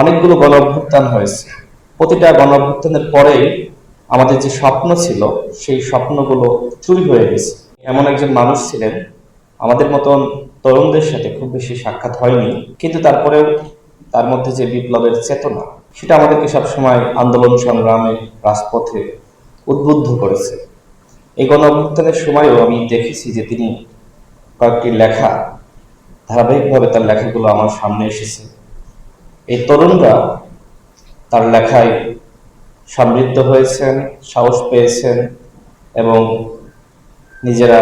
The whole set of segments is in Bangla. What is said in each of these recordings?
অনেকগুলো গণ অভ্যুত্থান হয়েছে। প্রতিটা গণ অভ্যুত্থানের পরেই আমাদের যে স্বপ্ন ছিল, সেই স্বপ্নগুলো চুরি হয়ে গেছে। এমন একজন মানুষ ছিলেন, আমাদের মতন তরুণদের সাথে খুব বেশি সাক্ষাৎ হয়নি, কিন্তু তারপরেও তার মধ্যে যে বিপ্লবের চেতনা, সেটা আমাদেরকে সবসময় আন্দোলন সংগ্রামে রাজপথে উদ্বুদ্ধ করেছে। এই গণ অভ্যুত্থানের সময়ও আমি দেখেছি যে তিনি কয়েকটি লেখা, ধারাবাহিকভাবে তার লেখাগুলো আমার সামনে এসেছে। এই তরুণরা তার লেখায় সমৃদ্ধ হয়েছেন, সাহস পেয়েছেন এবং নিজেরা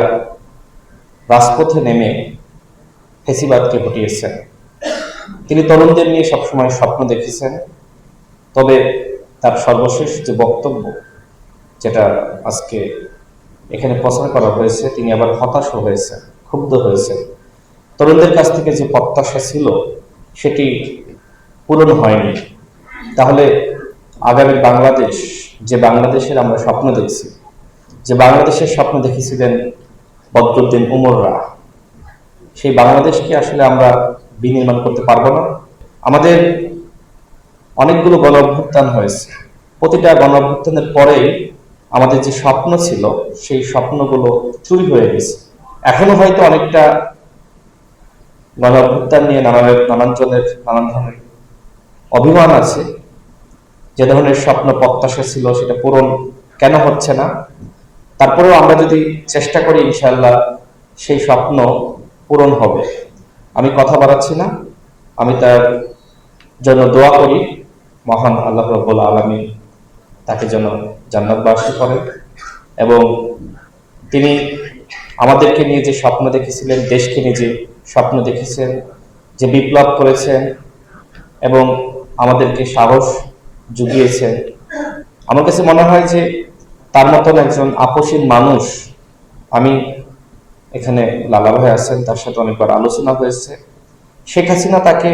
রাজপথে নেমে ফেসিবাদকে ঘটিয়েছেন। তিনি তরুণদের নিয়ে সবসময় স্বপ্ন দেখেছেন, তবে তার সর্বশেষ যে বক্তব্য যেটা আজকে এখানে প্রচার করা হয়েছে, তিনি আবার হতাশ হয়েছেন, ক্ষুব্ধ হয়েছেন। তরুণদের কাছ থেকে যে প্রত্যাশা ছিল, সেটি পূরণ হয়নি। তাহলে আগামী বাংলাদেশ, যে বাংলাদেশের আমরা স্বপ্ন দেখছি, যে বাংলাদেশের স্বপ্ন দেখেছিলেন বদরুদ্দিন উমররা, সেই বাংলাদেশকে আসলে আমরা বিনির্মাণ করতে পারব না। আমাদের অনেকগুলো গণ অভ্যুত্থান হয়েছে। প্রতিটা গণ অভ্যুত্থানের পরেই আমাদের যে স্বপ্ন ছিল, সেই স্বপ্নগুলো চুরি হয়ে গেছে। এখনও হয়তো অনেকটা গণ অভ্যুত্থান নিয়ে নানান নানানজনের নানান ধরনের অভিমান আছে, যে ধরনের স্বপ্ন প্রত্যাশা ছিল, সেটা পূরণ কেন হচ্ছে না? তারপরেও আমরা যদি চেষ্টা করি ইনশাল্লাহ সেই স্বপ্ন পূরণ হবে। আমি কথা বাড়াচ্ছি না, আমি তার জন্য দোয়া করি। মহান আল্লাহ রব্বুল আলমী তাকে যেন জান্নাতবাসী করেন এবং তিনি আমাদেরকে নিয়ে যে স্বপ্ন দেখেছিলেন, দেশকে নিয়ে যে স্বপ্ন দেখেছেন, যে বিপ্লব করেছেন এবং আমাদেরকে সাহস জুগিয়েছেন আমার কাছে মনে হয় যে তার মতন একজন আপসীন মানুষ আমি এখানে লালা ভাই আছেন, তার সাথে অনেকবার আলোচনা হয়েছে। শেখ হাসিনা তাকে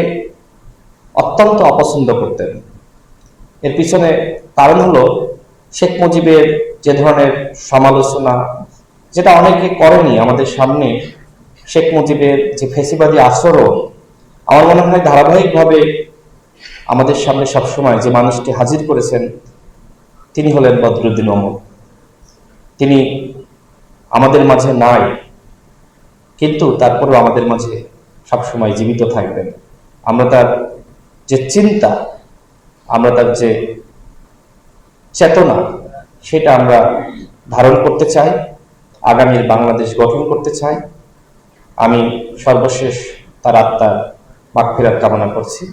অত্যন্ত অপছন্দ করতেন। এর পিছনে কারণ হলো শেখ মুজিবের যে ধরনের সমালোচনা, যেটা অনেকে করেনি আমাদের সামনে, শেখ মুজিবের যে ফেসিবাদী আচরণ, আমার মনে হয় ধারাবাহিকভাবে আমাদের সামনে সবসময় যে মানুষটি হাজির করেছেন, তিনি হলেন বদরুদ্দিন অমর তিনি আমাদের মাঝে নাই, কিন্তু তারপরেও আমাদের মাঝে সবসময় জীবিত থাকবেন। আমরা তার যে চিন্তা, আমরা তার যে চেতনা, সেটা আমরা ধারণ করতে চাই, আগামীর বাংলাদেশ গঠন করতে চাই। আমি সর্বশেষ তার আত্মার মাগফিরাত কামনা করছি।